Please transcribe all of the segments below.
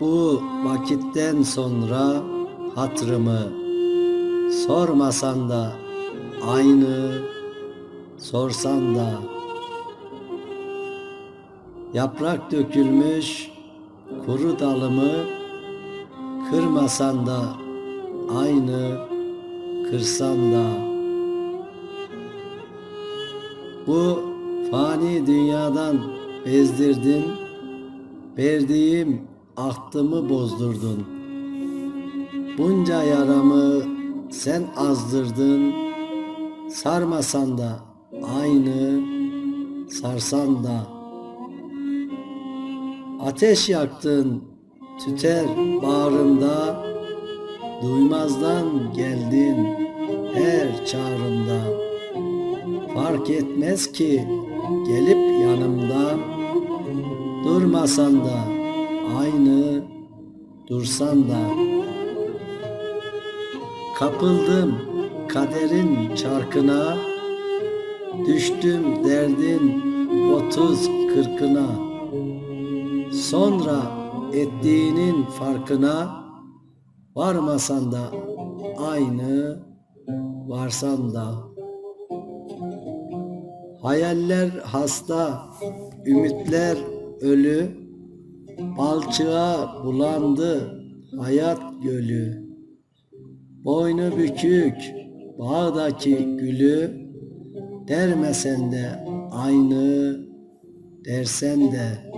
Bu vakitten sonra hatrımı sormasan da aynı sorsan da yaprak dökülmüş kuru dalımı kırmasan da aynı kırsan da. Bu fani dünyadan bezdirdin verdiğim ahtımı bozdurdun. Bunca yaramı sen azdırdın. Sarmasan da aynı sarsan da. Ateş yaktın tüter bağrımda. Duymazdan geldin her çağrımda. Fark etmez ki gelip yanımda. Durmasan da aynı dursan da kapıldım kaderin çarkına düştüm derdin otuz kırkına. Sonra ettiğinin farkına varmasan da aynı varsan da. Hayaller hasta ümitler ölü balçığa bulandı hayat gölü. Boynu bükük bağdaki gülü. Dermesen de aynı dersen de.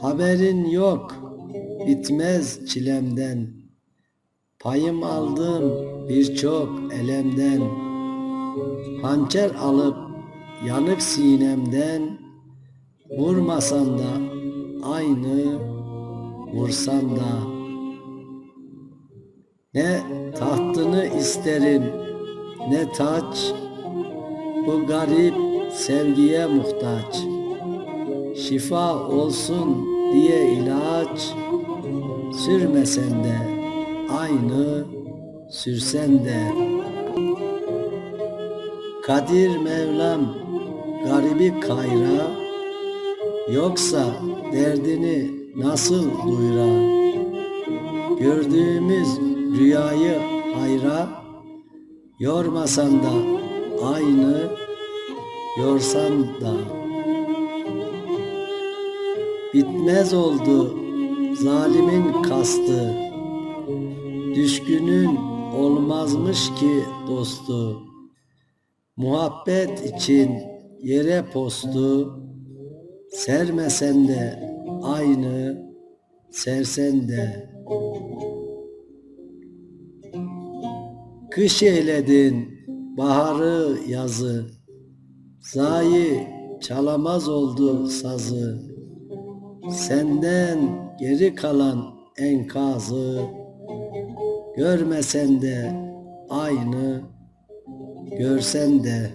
Haberin yok bitmez çilemden. Payım aldım birçok elemden. Hançer alıp yanık sinemden Vurmasan da aynı vursan da. Ne tahtını isterim ne taç. Bu garip sevgiye muhtaç. Şifa olsun diye ilaç. Sürmesen de aynı sürsen de. Kadir Mevlam garibi kayra yoksa derdini nasıl duyra gördüğümüz rüyayı hayra yormasan da aynı yorsan da. Bitmez oldu zalimin kastı Düşkünün olmazmış ki dostu. Muhabbet için yere postu Sermesen de aynı sersen de. Kış eyledin baharı yazı. Zayi çalamaz oldu sazı. Senden geri kalan enkazı. Görmesen de aynı Görsen de